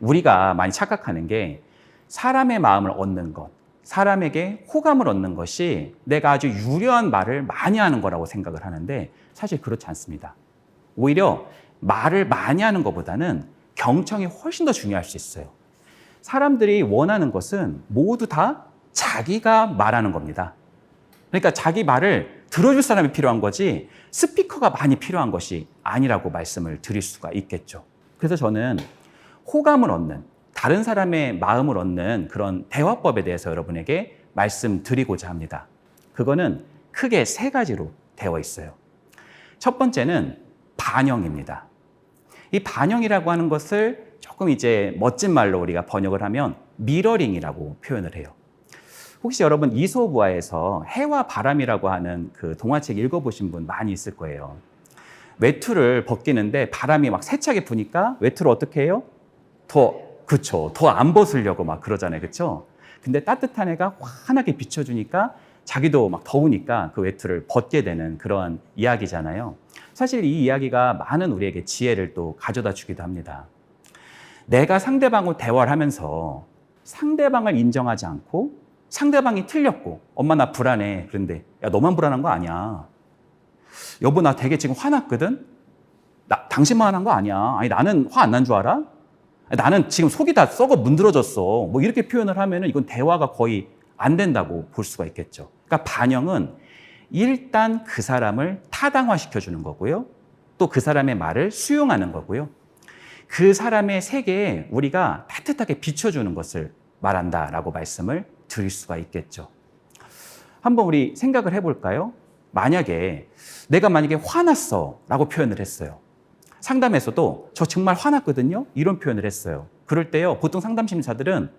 우리가 많이 착각하는 게 사람의 마음을 얻는 것, 사람에게 호감을 얻는 것이 내가 아주 유려한 말을 많이 하는 거라고 생각을 하는데 사실 그렇지 않습니다. 오히려 말을 많이 하는 것보다는 경청이 훨씬 더 중요할 수 있어요. 사람들이 원하는 것은 모두 다 자기가 말하는 겁니다. 그러니까 자기 말을 들어줄 사람이 필요한 거지 스피커가 많이 필요한 것이 아니라고 말씀을 드릴 수가 있겠죠. 그래서 저는 호감을 얻는 다른 사람의 마음을 얻는 그런 대화법에 대해서 여러분에게 말씀드리고자 합니다. 그거는 크게 세 가지로 되어 있어요. 첫 번째는 반영입니다. 이 반영이라고 하는 것을 조금 이제 멋진 말로 우리가 번역을 하면 미러링이라고 표현을 해요. 혹시 여러분 이소부화에서 해와 바람이라고 하는 그 동화책 읽어보신 분 많이 있을 거예요. 외투를 벗기는데 바람이 막 세차게 부니까 외투를 어떻게 해요? 더 그쵸. 더 안 벗으려고 막 그러잖아요. 그쵸? 근데 따뜻한 해가 환하게 비춰주니까 자기도 막 더우니까 그 외투를 벗게 되는 그러한 이야기잖아요. 사실 이 이야기가 많은 우리에게 지혜를 또 가져다 주기도 합니다. 내가 상대방과 대화를 하면서 상대방을 인정하지 않고 상대방이 틀렸고 엄마 나 불안해. 그런데 야 너만 불안한 거 아니야 여보 나 되게 지금 화났거든 나 당신만 화난 거 아니야 아니 나는 화 안 난 줄 알아? 나는 지금 속이 다 썩어 문드러졌어. 뭐 이렇게 표현을 하면은 이건 대화가 거의 안 된다고 볼 수가 있겠죠. 그러니까 반영은 일단 그 사람을 타당화시켜 주는 거고요. 또 그 사람의 말을 수용하는 거고요. 그 사람의 세계에 우리가 따뜻하게 비춰주는 것을 말한다라고 말씀을 드릴 수가 있겠죠. 한번 우리 생각을 해볼까요? 만약에 내가 만약에 화났어 라고 표현을 했어요. 상담에서도 저 정말 화났거든요. 이런 표현을 했어요. 그럴 때요. 보통 상담 심사들은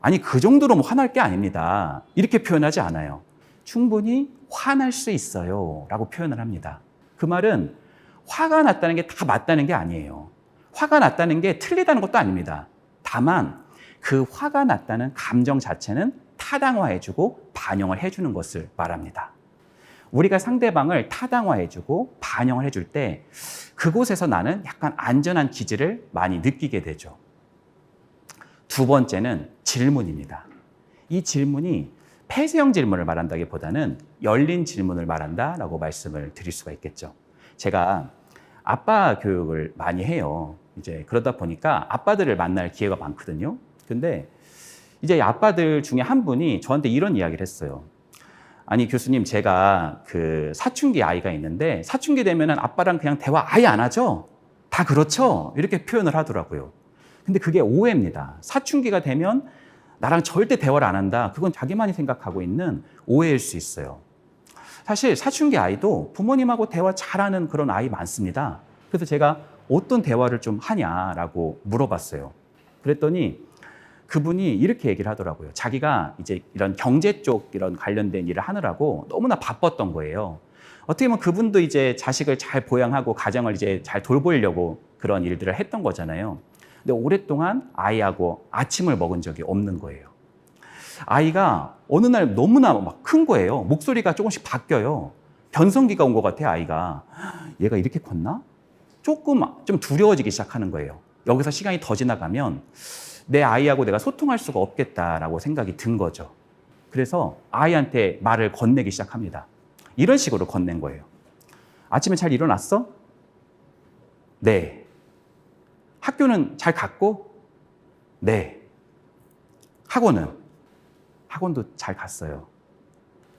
아니 그 정도로 뭐 화날 게 아닙니다. 이렇게 표현하지 않아요. 충분히 화날 수 있어요. 라고 표현을 합니다. 그 말은 화가 났다는 게 다 맞다는 게 아니에요. 화가 났다는 게 틀리다는 것도 아닙니다. 다만 그 화가 났다는 감정 자체는 타당화해주고 반영을 해주는 것을 말합니다. 우리가 상대방을 타당화해주고 반영을 해줄 때 그곳에서 나는 약간 안전한 기질을 많이 느끼게 되죠. 두 번째는 질문입니다. 이 질문이 폐쇄형 질문을 말한다기보다는 열린 질문을 말한다라고 말씀을 드릴 수가 있겠죠. 제가 아빠 교육을 많이 해요. 이제 그러다 보니까 아빠들을 만날 기회가 많거든요. 근데 이제 아빠들 중에 한 분이 저한테 이런 이야기를 했어요. 아니 교수님 제가 그 사춘기 아이가 있는데 사춘기 되면은 아빠랑 그냥 대화 아예 안 하죠? 다 그렇죠? 이렇게 표현을 하더라고요. 근데 그게 오해입니다. 사춘기가 되면 나랑 절대 대화를 안 한다. 그건 자기만이 생각하고 있는 오해일 수 있어요. 사실 사춘기 아이도 부모님하고 대화 잘하는 그런 아이 많습니다. 그래서 제가 어떤 대화를 좀 하냐라고 물어봤어요. 그랬더니 그분이 이렇게 얘기를 하더라고요. 자기가 이제 이런 경제 쪽 이런 관련된 일을 하느라고 너무나 바빴던 거예요. 어떻게 보면 그분도 이제 자식을 잘 보양하고 가정을 이제 잘 돌보려고 그런 일들을 했던 거잖아요. 근데 오랫동안 아이하고 아침을 먹은 적이 없는 거예요. 아이가 어느 날 너무나 막 큰 거예요. 목소리가 조금씩 바뀌어요. 변성기가 온 것 같아, 아이가. 얘가 이렇게 컸나? 조금 좀 두려워지기 시작하는 거예요. 여기서 시간이 더 지나가면 내 아이하고 내가 소통할 수가 없겠다라고 생각이 든 거죠. 그래서 아이한테 말을 건네기 시작합니다. 이런 식으로 건넨 거예요. 아침에 잘 일어났어? 네. 학교는 잘 갔고? 네. 학원은? 학원도 잘 갔어요.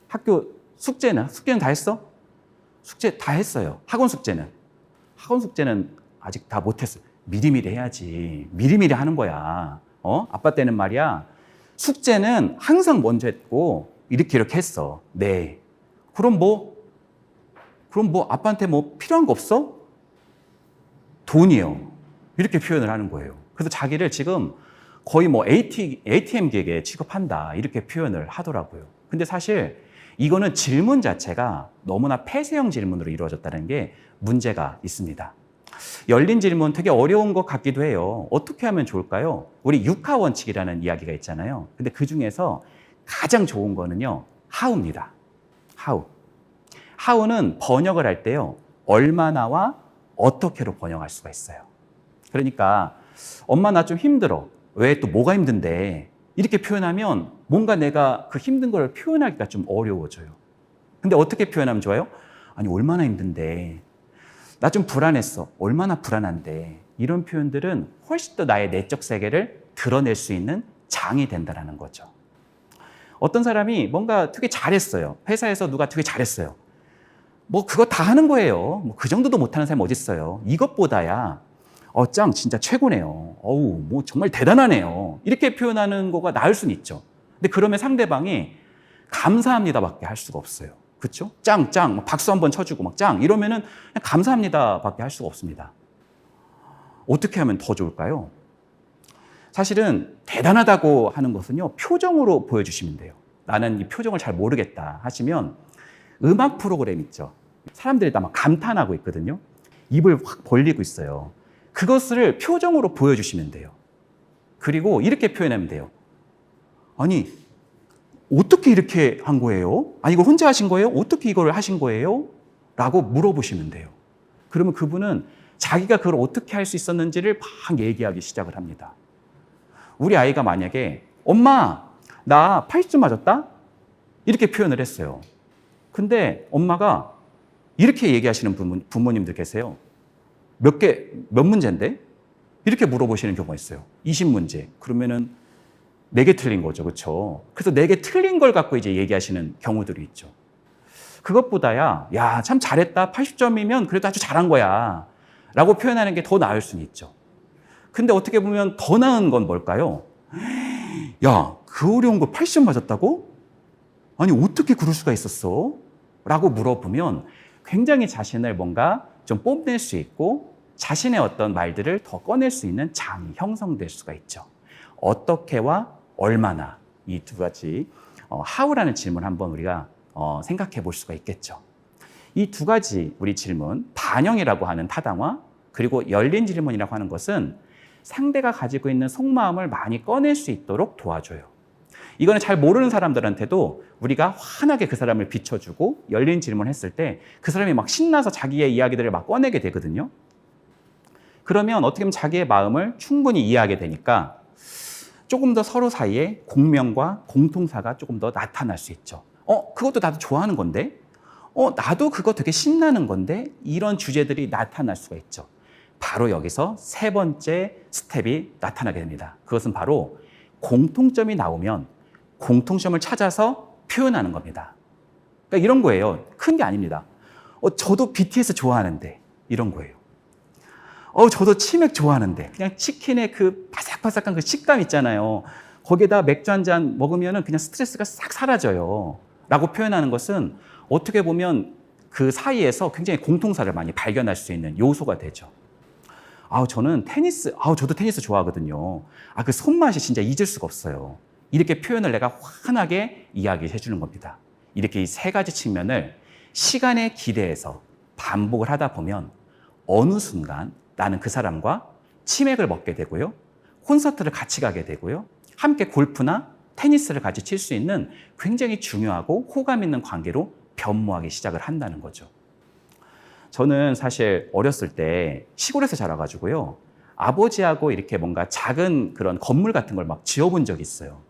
학교 숙제는? 숙제는 다 했어? 숙제 다 했어요. 학원 숙제는? 학원 숙제는 아직 다 못했어요. 미리미리 해야지. 미리미리 하는 거야. 어? 아빠 때는 말이야. 숙제는 항상 먼저 했고, 이렇게 이렇게 했어. 네. 그럼 뭐, 그럼 뭐 아빠한테 뭐 필요한 거 없어? 돈이요. 이렇게 표현을 하는 거예요. 그래서 자기를 지금 거의 뭐 AT, ATM기에 취급한다. 이렇게 표현을 하더라고요. 근데 사실 이거는 질문 자체가 너무나 폐쇄형 질문으로 이루어졌다는 게 문제가 있습니다. 열린 질문 되게 어려운 것 같기도 해요. 어떻게 하면 좋을까요? 우리 육하 원칙이라는 이야기가 있잖아요. 근데 그 중에서 가장 좋은 거는요, how입니다. how. how는 번역을 할 때요, 얼마나와 어떻게로 번역할 수가 있어요. 그러니까 엄마 나 좀 힘들어. 왜 또 뭐가 힘든데? 이렇게 표현하면 뭔가 내가 그 힘든 걸 표현하기가 좀 어려워져요. 근데 어떻게 표현하면 좋아요? 아니, 얼마나 힘든데. 나 좀 불안했어. 얼마나 불안한데. 이런 표현들은 훨씬 더 나의 내적 세계를 드러낼 수 있는 장이 된다는 거죠. 어떤 사람이 뭔가 되게 잘했어요. 회사에서 누가 되게 잘했어요. 뭐 그거 다 하는 거예요. 뭐 그 정도도 못하는 사람이 어딨어요. 이것보다야 어, 짱 진짜 최고네요. 어우, 뭐 정말 대단하네요. 이렇게 표현하는 거가 나을 수는 있죠. 근데 그러면 상대방이 감사합니다밖에 할 수가 없어요. 그렇죠? 짱, 짱, 막 박수 한번 쳐주고 막 짱 이러면은 감사합니다밖에 할 수가 없습니다. 어떻게 하면 더 좋을까요? 사실은 대단하다고 하는 것은요 표정으로 보여주시면 돼요. 나는 이 표정을 잘 모르겠다 하시면 음악 프로그램 있죠. 사람들이 다 막 감탄하고 있거든요. 입을 확 벌리고 있어요. 그것을 표정으로 보여주시면 돼요. 그리고 이렇게 표현하면 돼요. 아니, 어떻게 이렇게 한 거예요? 아니, 이거 혼자 하신 거예요? 어떻게 이걸 하신 거예요? 라고 물어보시면 돼요. 그러면 그분은 자기가 그걸 어떻게 할 수 있었는지를 막 얘기하기 시작을 합니다. 우리 아이가 만약에, 엄마, 나 80점 맞았다? 이렇게 표현을 했어요. 근데 엄마가 이렇게 얘기하시는 부모, 부모님들 계세요. 몇 개, 몇 문제인데? 이렇게 물어보시는 경우가 있어요. 20문제. 그러면은 4개 틀린 거죠. 그렇죠? 그래서 4개 틀린 걸 갖고 이제 얘기하시는 경우들이 있죠. 그것보다야, 야, 참 잘했다. 80점이면 그래도 아주 잘한 거야. 라고 표현하는 게 더 나을 수는 있죠. 근데 어떻게 보면 더 나은 건 뭘까요? 야, 그 어려운 거 80점 맞았다고? 아니, 어떻게 그럴 수가 있었어? 라고 물어보면 굉장히 자신을 뭔가 좀 뽐낼 수 있고 자신의 어떤 말들을 더 꺼낼 수 있는 장이 형성될 수가 있죠. 어떻게와 얼마나 이 두 가지 어, how라는 질문 한번 우리가 어, 생각해 볼 수가 있겠죠. 이 두 가지 우리 질문 반영이라고 하는 타당화 그리고 열린 질문이라고 하는 것은 상대가 가지고 있는 속마음을 많이 꺼낼 수 있도록 도와줘요. 이거는 잘 모르는 사람들한테도 우리가 환하게 그 사람을 비춰주고 열린 질문을 했을 때 그 사람이 막 신나서 자기의 이야기들을 막 꺼내게 되거든요. 그러면 어떻게 보면 자기의 마음을 충분히 이해하게 되니까 조금 더 서로 사이에 공명과 공통사가 조금 더 나타날 수 있죠. 어, 그것도 나도 좋아하는 건데? 어, 나도 그거 되게 신나는 건데? 이런 주제들이 나타날 수가 있죠. 바로 여기서 세 번째 스텝이 나타나게 됩니다. 그것은 바로 공통점이 나오면 공통점을 찾아서 표현하는 겁니다. 그러니까 이런 거예요. 큰 게 아닙니다. 어, 저도 BTS 좋아하는데 이런 거예요. 어, 저도 치맥 좋아하는데 그냥 치킨의 그 바삭바삭한 그 식감 있잖아요. 거기에다 맥주 한 잔 먹으면 그냥 스트레스가 싹 사라져요. 라고 표현하는 것은 어떻게 보면 그 사이에서 굉장히 공통사를 많이 발견할 수 있는 요소가 되죠. 아우, 저는 테니스, 아우, 저도 테니스 좋아하거든요. 아, 그 손맛이 진짜 잊을 수가 없어요. 이렇게 표현을 내가 환하게 이야기해 주는 겁니다. 이렇게 이 세 가지 측면을 시간에 기대해서 반복을 하다 보면 어느 순간 나는 그 사람과 치맥을 먹게 되고요. 콘서트를 같이 가게 되고요. 함께 골프나 테니스를 같이 칠 수 있는 굉장히 중요하고 호감 있는 관계로 변모하기 시작을 한다는 거죠. 저는 사실 어렸을 때 시골에서 자라가지고요. 아버지하고 이렇게 뭔가 작은 그런 건물 같은 걸 막 지어본 적이 있어요.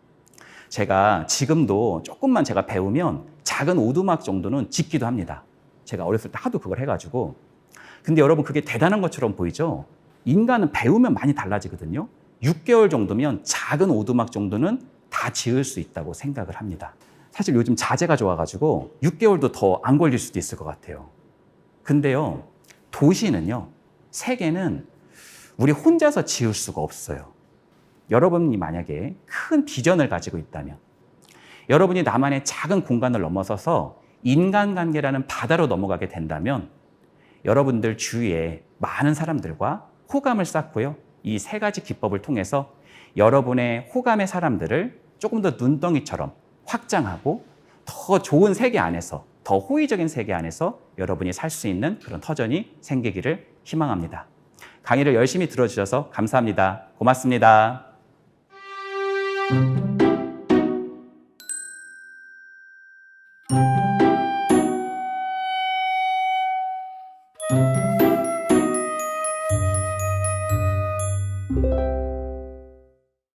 제가 지금도 조금만 제가 배우면 작은 오두막 정도는 짓기도 합니다. 제가 어렸을 때 하도 그걸 해가지고. 근데 여러분 그게 대단한 것처럼 보이죠? 인간은 배우면 많이 달라지거든요. 6개월 정도면 작은 오두막 정도는 다 지을 수 있다고 생각을 합니다. 사실 요즘 자재가 좋아가지고 6개월도 더 안 걸릴 수도 있을 것 같아요. 근데요, 도시는요, 세계는 우리 혼자서 지을 수가 없어요. 여러분이 만약에 큰 비전을 가지고 있다면, 여러분이 나만의 작은 공간을 넘어서서 인간관계라는 바다로 넘어가게 된다면, 여러분들 주위에 많은 사람들과 호감을 쌓고요. 이 세 가지 기법을 통해서 여러분의 호감의 사람들을 조금 더 눈덩이처럼 확장하고 더 좋은 세계 안에서 더 호의적인 세계 안에서 여러분이 살 수 있는 그런 터전이 생기기를 희망합니다. 강의를 열심히 들어주셔서 감사합니다. 고맙습니다.